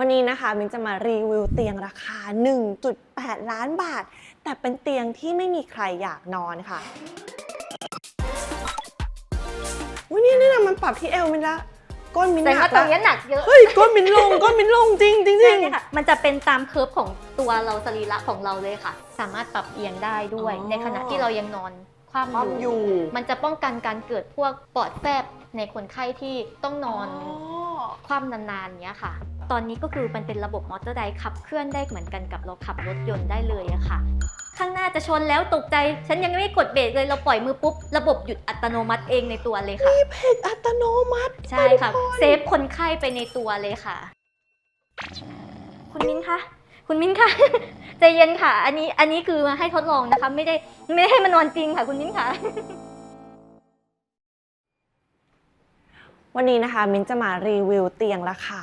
วันนี้นะคะมินจะมารีวิวเตียงราคา 1.8 ล้านบาท แต่เป็นเตียงที่ไม่มีใครอยากนอนค่ะวันนี้นี่นะมันปรับที่เอวมินละก้นมินแต่หนัว่ากตรงเนี้ยหนักเยอะเฮ้ยก้นมินลงก้นมินลงจริงจริงจริใช่งเลยค่ะ มันจะเป็นตามเคิร์ฟของตัวเราสรีระของเราเลยค่ะ สามารถปรับเอียงได้ด้วย อ๋อ ในขณะที่เรายังนอนคว่ำความออยู่ ยู่มันจะป้องกันการเกิดพวกปอดแฟบในคนไข้ที่ต้องนอนคว่ำนานๆเนี้ยค่ะ ตอนนี้ก็คือมันเป็นระบบมอเตอร์ไดขับเคลื่อนได้เหมือนกันกับเราขับรถยนต์ได้เลยอะค่ะ ข้างหน้าจะชนแล้วตกใจ ฉันยังไม่กดเบรกเลยเราปล่อยมือปุ๊บ ระบบหยุดอัตโนมัติเองในตัวเลยค่ะเพจอัตโนมัติ ใช่ค่ะ เซฟคนไข้ไปในตัวเลยค่ะ คุณมิ้นคะคุณมิ้นคะใจเย็นค่ะ อันนี้อันนี้คือมาให้ทดลองนะคะ ไม่ได้ไม่ได้ให้มานอนจริงค่ะ คุณมิ้นคะ วันนี้นะคะมิ้นจะมารีวิวเตียงราคา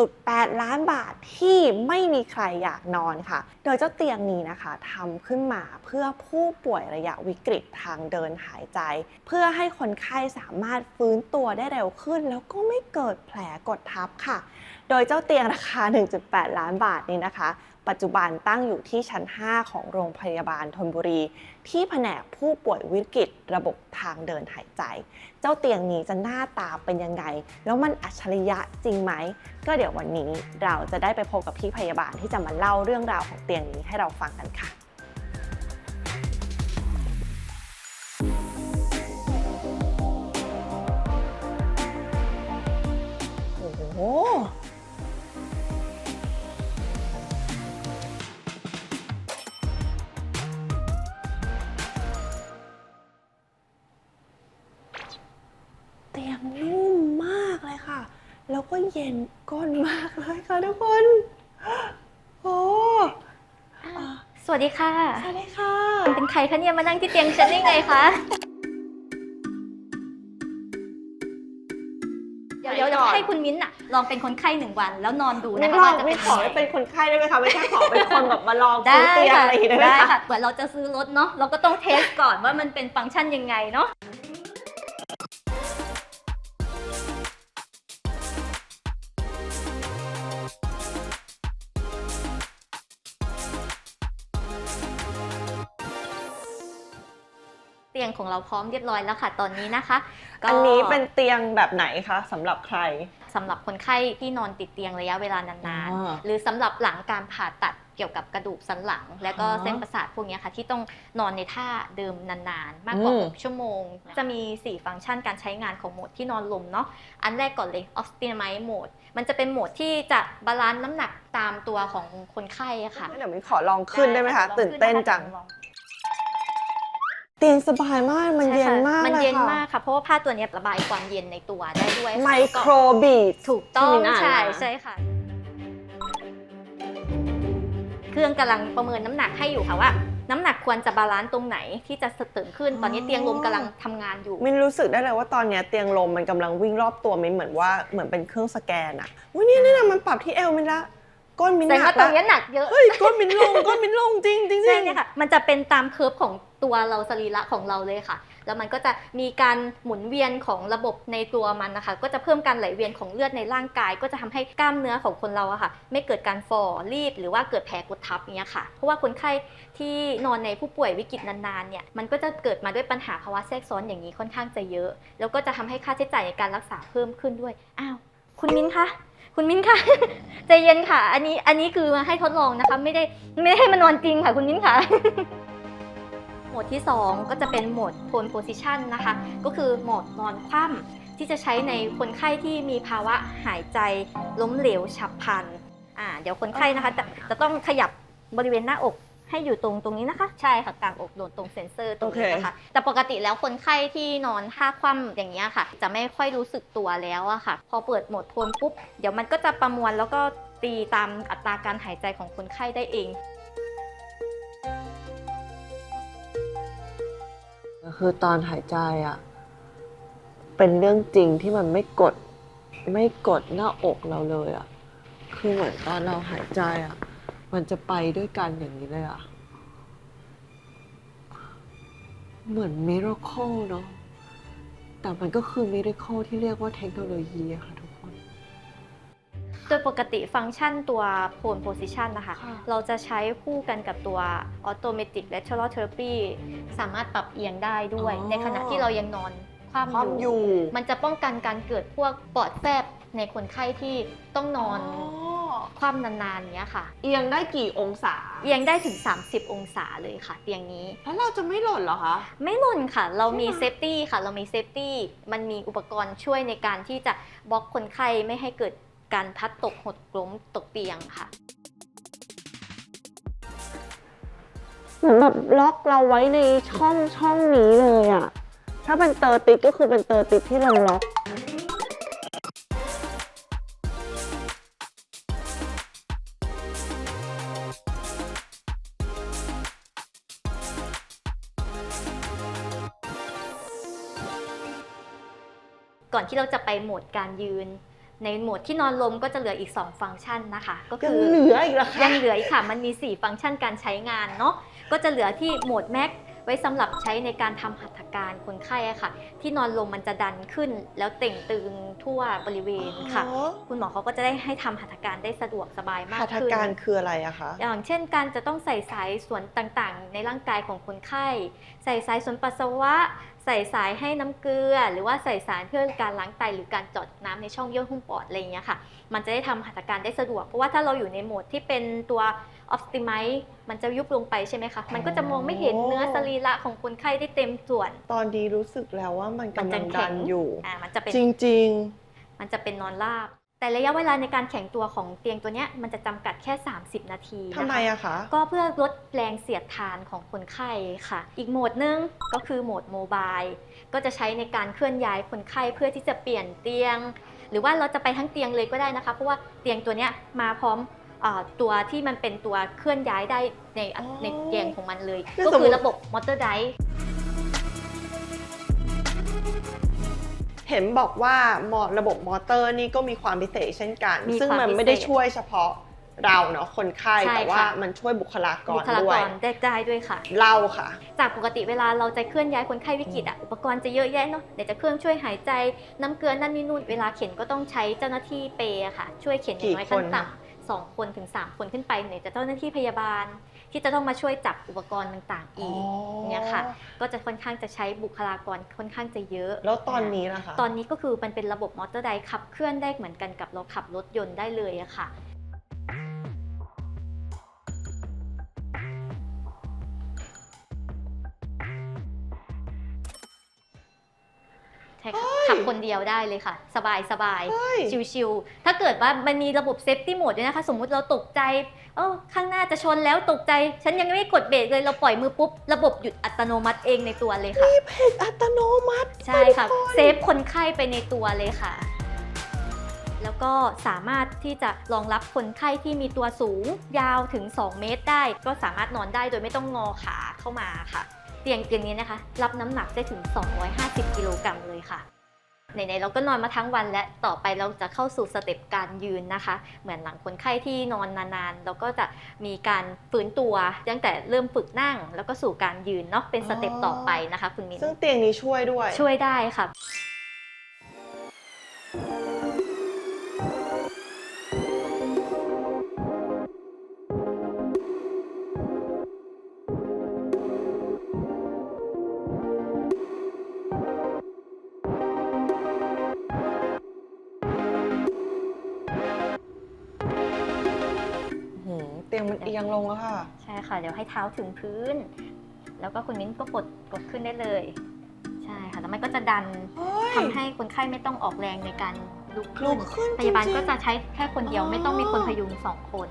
1.8 ล้านบาทที่ไม่มีใครอยากนอนค่ะ โดยเจ้าเตียงนี้นะคะทำขึ้นมาเพื่อผู้ป่วยระยะวิกฤตทางเดินหายใจ เพื่อให้คนไข้สามารถฟื้นตัวได้เร็วขึ้น แล้วก็ไม่เกิดแผลกดทับค่ะ โดยเจ้าเตียงราคา 1.8 ล้านบาทนี้นะคะ ปัจจุบันตั้งอยู่ที่ชั้น 5 ของโรงพยาบาลธนบุรี ที่แผนกผู้ป่วยวิกฤตระบบทางเดินหายใจ เจ้าเตียงนี้จะหน้าตาเป็นยังไง แล้วมันอัจฉริยะจริงไหม ก็เดี๋ยววันนี้เราจะได้ไปพบกับพี่พยาบาลที่จะมาเล่าเรื่องราวของเตียงนี้ให้เราฟังกันค่ะ ก็เย็นก้นมากเลยค่ะทุกคนโอ้อะสวัสดีค่ะ สวัสดีค่ะ เป็นใครคะเนี่ยมานั่งที่เตียงฉันได้ไงคะเดี๋ยวเดี๋ยวเดี๋ยวให้คุณมิ้นท์อะลองเป็นคนไข้หนึ่งวัน แล้วนอนดูไม่นะคะลอว่างจะไม่เป็นขอยังไงเป็นคนไข้ได้ไหมคะไม่ใช่ขอเป็นคนแบบมาลองได้ซื้อเตียงค่ะอะไรอย่างนี้ได้ไหมได้คะ ค่ะเหมือนเราจะซื้อรถเนาะเราก็ต้องเทสก่อนว่ามันเป็นฟังก์ชันยังไงเนาะ ตียงของเราพร้อมเรียบร้อยแล้วค่ะ ตอนนี้นะคะก็อันนี้เป็นเตียงแบบไหนคะสำหรับใครสำหรับคนไข้ที่นอนติดเตียงระยะเวลานานอ่าๆหรือสำหรับหลังการผ่าตัดเกี่ยวกับกระดูกสันหลัง และก็อ๋อเส้นประสาทพวกเนี้ยค่ะ ที่ต้องนอนในท่าเดิมนานๆ มากกว่าอืม6ชั่วโมง จะมี 4 ฟังก์ชันการใช้งานของโหมดที่นอนลมเนาะอันแรกก่อนเลย Optimize Mode มันจะเป็นโหมดที่จะบาลานซ์น้ำหนักตามตัวของคนไข้อะค่ะเดี๋ยวมิ้นขอลองขึ้นได้ไหมคะลองตื่นเต้นขึ้ะคะจังลอ เตียงสบายมากมันใช่เย็นค่ะมากมันเลยเย็นค่ะมากค่ะ เพราะว่าผ้าตัวเนี้ยระบายความเย็นในตัวได้ด้วยค่ะไมแล้วโคก็รบีดถูกต้องที่มิ้นอ่านใช่มาใช่ค่ะ เครื่องกำลังประเมินน้ำหนักให้อยู่ค่ะว่าน้ำหนักควรจะบาลานซ์ตรงไหนที่จะเสริมขึ้น ตอนนี้เตียงลมกำลังทำงานอยู่ มินรู้สึกได้เลยว่าตอนเนี้ยเตียงลมมันกำลังวิ่งรอบตัวมินเหมือนว่าเหมือนเป็นเครื่องสแกนอะวันนี้นี่นะมันปรับที่เอวมินละ ก้นมินแต่หนัว่ากตรละงนี้หนักเยอะเฮ้ยก้นมินลงก้นมินลงจริงจริงจใช่ริงเนี่ยค่ะมันจะเป็นตามเคิร์ฟของตัวเราสรีระของเราเลยค่ะ แล้วมันก็จะมีการหมุนเวียนของระบบในตัวมันนะคะ ก็จะเพิ่มการไหลเวียนของเลือดในร่างกาย ก็จะทำให้กล้ามเนื้อของคนเราอะค่ะ ไม่เกิดการฝ่อรีบ หรือว่าเกิดแผลกดทับเนี้ยค่ะ เพราะว่าคนไข้ที่นอนในผู้ป่วยวิกฤตนานๆเนี่ยมันก็จะเกิดมาด้วยปัญหาภาวะแทรกซ้อนอย่างนี้ค่อนข้างจะเยอะ แล้วก็จะทำให้ค่าใช้จ่ายในการรักษาเพิ่มขึ้นด้วยอ้าว คุณมิ้นคะ คุณมิ้นคะ ใจเย็นค่ะ อันนี้ อันนี้คือมาให้ทดลองนะคะ ไม่ได้ ไม่ได้ให้มานอนจริงค่ะ คุณมิ้นค่ะ โหมดที่ 2 ก็จะเป็นโหมด prone position นะคะ ก็คือโหมดนอนคว่ำที่จะใช้ในคนไข้ที่มีภาวะหายใจล้มเหลวฉับพลัน อ่า เดี๋ยวคนไข้นะคะจะจะต้องขยับบริเวณหน้าอก ให้อยู่ตรงตรงนี้นะคะ ใช่ค่ะกลางอกโดนตรงเซ็นเซอร์ตรงนี้นะคะ แต่ปกติแล้วคนไข้ที่นอนท่าคว่ำอย่างนี้ยค่ะ จะไม่ค่อยรู้สึกตัวแล้วอะค่ะ พอเปิดโหมดโทนปุ๊บ เดี๋ยวมันก็จะประมวลแล้วก็ตีตามอัตราการหายใจของคนไข้ได้เองคือตอนหายใจอะเป็นเรื่องจริงที่มันไม่กดไม่กดหน้าอกเราเลยอะคือเหมือนตอนเราหายใจอะ มันจะไปด้วยกันอย่างนี้เลยอะเหมือนมิราเคิลเนาะ แต่มันก็คือมิราเคิลที่เรียกว่าเทคโนโลยีอะค่ะทุกคน โดยปกติฟังก์ชันตัว Pole Position นะคะ ค่ะ เราจะใช้คู่กันกับตัว Automatic Lateral Therapy สามารถปรับเอียงได้ด้วย อ๋อ ในขณะที่เรายังนอนคความว่ำออยู่ ยู่มันจะป้องกันการเกิดพวกปอดแฟบในคนไข้ที่ต้องนอน คว่ำนานๆเนี้ยค่ะ เอียงได้กี่องศา เอียงได้ถึง 30 องศาเลยค่ะ เตียงนี้ แล้วเราจะไม่หล่นเหรอคะ ไม่หล่นค่ะ เรามีใช่ไหมเซฟตี้ค่ะ เรามีเซฟตี้ มันมีอุปกรณ์ช่วยในการที่จะบล็อกคนไข้ไม่ให้เกิดการพลัดตกหดล้มตกเตียงค่ะเหมือนแบบล็อกเราไว้ในช่องช่องนี้เลยอะถ้าเป็นเตอร์ติดก็คือเป็นเตอร์ติดที่เราล็อก ก่อนที่เราจะไปโหมดการยืน ในโหมดที่นอนลมก็จะเหลืออีก 2 ฟังก์ชันนะคะ ก็ยัคืงอเหลืออีกเหรอคะยังเหลืออีกค่ะ มันมี 4 ฟังก์ชันการใช้งานเนาะก็จะเหลือที่โหมดแม็กไว้สำหรับใช้ในการทำหัตถการคนไข้อะค่ะ ที่นอนลมมันจะดันขึ้น แล้วเต่งตึงทั่วบริเวณค่ะอ๋อคุณหมอเขาก็จะได้ให้ทำหัตถการได้สะดวกสบายมากหัตถขึ้นการคืออะไรอะคะอย่างเช่นการจะต้องใส่สายส่วนต่างๆ ในร่างกายของคนไข้ ใส่สายส่วนปัสสาวะ ใส่สายให้น้ำเกลือ หรือว่าใส่สารเพื่อการล้างไตหรือการเจอดน้ำในช่องเยื่อหุ้มปอดอะไรอย่างเงี้ยค่ะ มันจะได้ทำหัตถการได้สะดวก เพราะว่าถ้าเราอยู่ในโหมดที่เป็นตัวออฟติไมมันจะยุบลงไปใช่ไหมคะ มันก็จะมองไม่เห็นเนื้อสรีระของคนไข้ได้เต็มส่วน ตอนดีรู้สึกแล้วว่ามันมันกำจะลังแข็ดังนอยู่อ่ามันจะเป็นจริงมันจะเป็นนอนราบ แต่ระยะเวลาในการแข็งตัวของเตียงตัวเนี้ยมันจะจำกัดแค่ 30 นาทีๆนะคะ ทำไมอะคะ ก็เพื่อลดแรงเสียดทานของคนไข้ค่ะ อีกโหมดหนึงก็คือโหมดโมบาย ก็จะใช้ในการเคลื่อนย้ายคนไข้เพื่อที่จะเปลี่ยนเตียง หรือว่าเราจะไปทั้งเตียงเลยก็ได้นะคะ เพราะว่าเตียงตัวเนี้ยมาพร้อมอ่าตัวที่มันเป็นตัวเคลื่อนย้ายได้ในอ๋อในเตียงของมันเลยแล้วก็สมมุคืติ อระบบมอเตอร์ได เห็นบอกว่ามอระบบมอเตอร์นี่ก็มีความพิเศษเช่นกัน มีซึ่งความมันไม่ได้พิเศษช่วยเฉพาะเราเนาะคนไข้ใช่แต่ว่าค่ะ มันช่วยบุคลากบุรคลาด้วกย รได้ได้ด้วยค่ะ เล่าค่ะ จากปกติเวลาเราจะเคลื่อนย้ายคนไข้วิกฤตอะอุปกรณ์จะเยอะแยะเนาะไหนจะเครื่องช่วยหายใจน้ำเกลือนั่นนี่นู่นเวลาเข็นก็ต้องใช้เจ้าหน้าที่เปย์อะค่ะ ช่วยเข็นอย่างน้อยกี่ขั้คนนต่ำสองคนถึงสามคนขึ้นไปไหนจะเจ้าหน้าที่พยาบาล ที่จะต้องมาช่วยจับอุปกรณ์ต่างๆอีกเนี่ยค่ะ ก็จะค่อนข้างจะใช้บุคลากรค่อนข้างจะเยอะ แล้วตอนนี้ล่ะคะตอนนี้ก็คือมันเป็นระบบมอเตอร์ไดขับเคลื่อนได้เหมือนกันกับเราขับรถยนต์ได้เลยอะค่ะ คนเดียวได้เลยค่ะ สบายสบายเฮ้ย ชิวๆถ้าเกิดว่ามันมีระบบเซฟตี้โหมดด้วยนะคะ สมมุติเราตกใจเออข้างหน้าจะชนแล้วตกใจ ฉันยังไม่กดเบรกเลยเราปล่อยมือปุ๊บ ระบบหยุดอัตโนมัติเองในตัวเลยค่ะ เพจอัตโนมัติใช่ค่ะ เซฟคนไข้ไปในตัวเลยค่ะ แล้วก็สามารถที่จะรองรับคนไข้ที่มีตัวสูงยาวถึง 2 เมตรได้ ก็สามารถนอนได้โดยไม่ต้องงอขาเข้ามาค่ะ เตียงเตียงนี้นะคะ รับน้ำหนักได้ถึง 250 กิโลกรัมเลยค่ะ ไหนๆเราก็นอนมาทั้งวันและต่อไปเราจะเข้าสู่สเต็ปการยืนนะคะ เหมือนหลังคนไข้ที่นอนนานๆ เราก็จะมีการฟื้นตัวตั้งแต่เริ่มฝึกนั่ง แล้วก็สู่การยืนเนาะเป็นสเต็ปต่อไปนะคะ คุณมิ้นซึ่งเตียงนี้ช่วยด้วยช่วยได้ค่ะ เตียงมันเอียงลงแล้วค่ะ ใช่ค่ะ เดี๋ยวให้เท้าถึงพื้น แล้วก็คุณมิ้นก็กดกดขึ้นได้เลย ใช่ค่ะ แล้วมันก็จะดันเฮ้ยทำให้คนไข้ไม่ต้องออกแรงในการลุกลุขึ้นกขึ้นพยาบาลจริงๆก็จะใช้แค่คนเดียวอ๋อ ไม่ต้องมีคนพยุงสองคน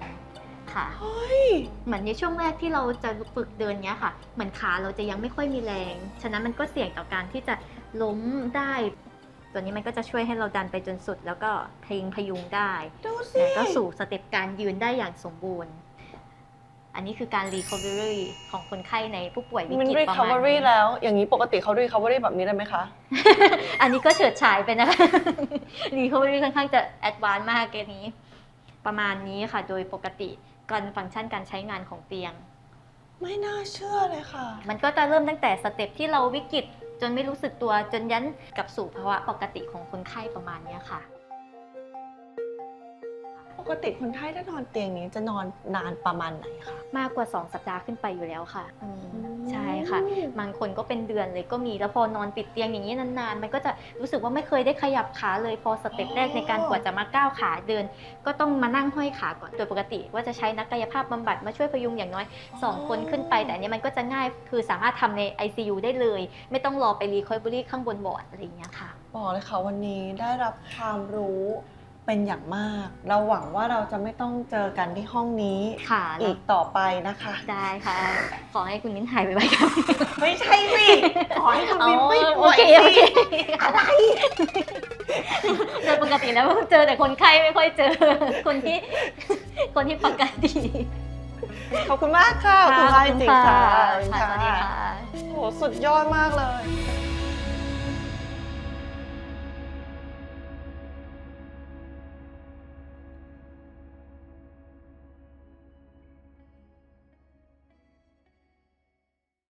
ค่ะ เฮ้ย เหมือนในช่วงแรกที่เราจะฝึกเดินเนี้ยค่ะ เหมือนขาเราจะยังไม่ค่อยมีแรง ฉะนั้นมันก็เสี่ยงต่อการที่จะล้มได้ ตัวนี้มันก็จะช่วยให้เราดันไปจนสุด แล้วก็พยุงพยุงได้ดูสิ แล้วก็สู่สเต็ปการยืนได้อย่างสมบูรณ์ อันนี้คือการ recovery ของคนไข้ในผู้ป่วยวิมันกฤตประมาณ recovery นี้ แล้ว อย่างนี้ปกติเขา recovery แบบนี้ได้ไหมคะ อันนี้ก็เฉิดฉายไปนะคะ recovery ค่อนข้างจะ advanced มากเกมนี้ ประมาณนี้ค่ะ โดยปกติการฟังก์ชันการใช้งานของเตียง ไม่น่าเชื่อเลยค่ะ มันก็จะเริ่มตั้งแต่สเต็ปที่เราวิกฤตจนไม่รู้สึกตัวจนยันกลับสู่ภาวะปกติของคนไข้ประมาณเนี้ยค่ะป กติคนไข้ถ้านอนเตียงนี้จะนอนนานประมาณไหนคะ มากกว่า 2 สัปดาห์ขึ้นไปอยู่แล้วค่ะอืมอืมใช่ค่ะ บางคนก็เป็นเดือนเลยก็มี แล้วพอนอนปิดเตียงอย่างนี้นานๆ มันก็จะรู้สึกว่าไม่เคยได้ขยับขาเลยพอสเต็ปแรกในการกว่าจะมาก้าวขาเดิน ก็ต้องมานั่งห้อยขาก่อน โดยปกติว่าจะใช้นักกายภาพบำบัดมาช่วยพยุงอย่างน้อย 2 คนขึ้นไป แต่อันนี้มันก็จะง่าย คือสามารถทำใน ICU ได้เลย ไม่ต้องรอไปรีคอยเบอรี่ข้างบนบอร์ดอะไรอย่างเงี้ยค่ะ บอกเลยค่ะวันนี้ได้รับความรู้ เป็นอย่างมาก เราหวังว่าเราจะไม่ต้องเจอกันที่ห้องนี้ค่ะอีกต่อไปนะคะ ได้ค่ะ ขอให้คุณมิ้นหายไปไวๆครับไม่ใช่สิขอให้คุณมินไม่ป่โอวยเคโอเคสิอะไรโดยปกติแล้วเจอแต่คนไข้ไม่ค่อยเจอ คนที่คนที่ปกติขอบคุณมากค่ะขอบคุณมากจริงๆค่ะค่ะสวัสดีค่ะโอ้โหสุดยอดมากเลย